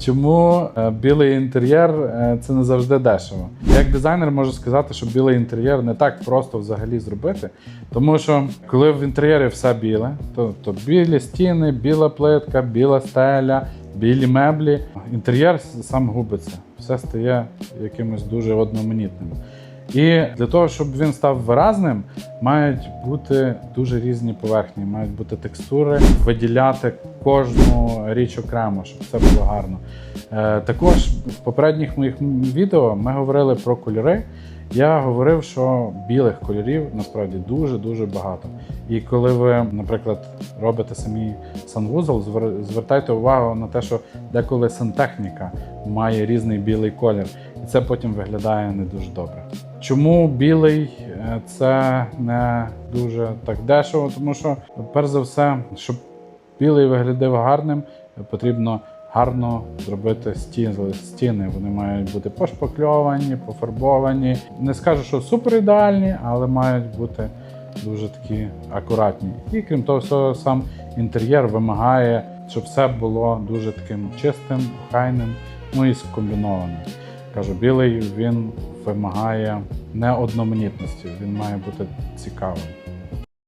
Чому е, білий інтер'єр е, це не завжди дешево? Як дизайнер можу сказати, що білий інтер'єр не так просто взагалі зробити. Тому що коли в інтер'єрі все біле, то, то білі стіни, біла плитка, біла стеля, білі меблі, інтер'єр сам губиться, все стає якимось дуже одноманітним. І для того, щоб він став виразним, мають бути дуже різні поверхні, мають бути текстури, виділяти кожну річ окремо, щоб це було гарно. Е, також в попередніх моїх відео ми говорили про кольори. Я говорив, що білих кольорів насправді дуже-дуже багато. І коли ви, наприклад, робите самі санвузол, звертайте увагу на те, що деколи сантехніка має різний білий колір, і це потім виглядає не дуже добре. Чому білий Е, це не дуже так дешево? Тому що, перш за все, щоб білий виглядав гарним, потрібно гарно зробити стіни. стіни. Вони мають бути пошпакльовані, пофарбовані. Не скажу, що супер ідеальні, але мають бути дуже такі акуратні. І крім того, всього, сам інтер'єр вимагає, щоб все було дуже таким чистим, охайним, ну і скомбінованим. Кажу, білий він вимагає не одноманітності, він має бути цікавим.